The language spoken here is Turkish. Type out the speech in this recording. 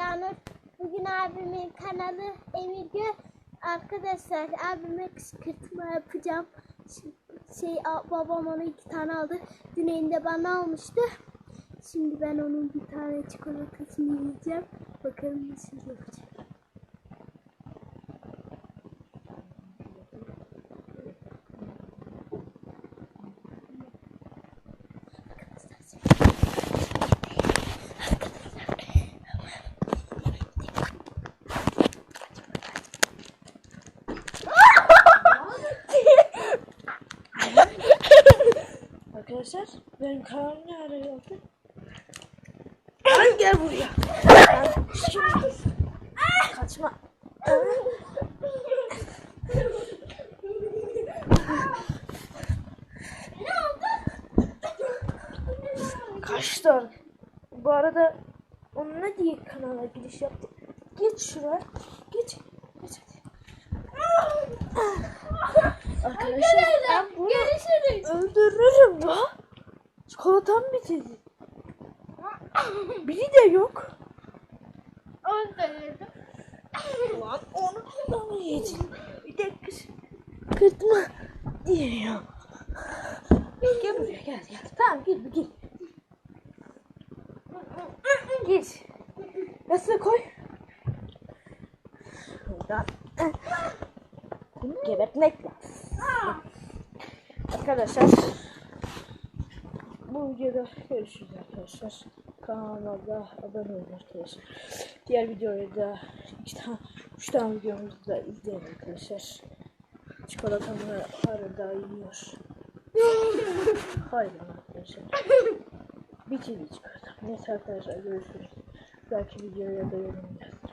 Yağnur. Bugün abimin kanalı Emirgö. Arkadaşlar abime kışkırtma yapacağım. Şey babam ona iki tane aldı. Güney'in de bana almıştı. Şimdi ben onun bir tane çikolatasını yiyeceğim. Bakalım nasıl yapacak. Arkadaşlar benim kanalım ne ara? Lan gel buraya. Lan şimdi. Kaçma. Kaçtı. Bu arada onun ne diye kanala giriş yaptı? Geç şuraya. Geç. Geç hadi. Arkadaşlar ben bunu öldürürüm la. Çikolatam bitirdi. Biri de yok. Onu da mı yedin? Bir de kız kırtma diyor. Gel buraya gel gel. Tamam gel gel. Git. Nasıl koy? Buradan. Gebertmek lazım. Arkadaşlar bu videoda görüşürüz arkadaşlar. Kanalıma da abone olun arkadaşlar. Diğer videoyu da iki tane, üç tane videomuzu da izleyin arkadaşlar. Çikolatamı arada yiyor. Hayır arkadaşlar. Bitirdi çikolatam. Neyse arkadaşlar görüşürüz. Belki videoya da yorum yazın.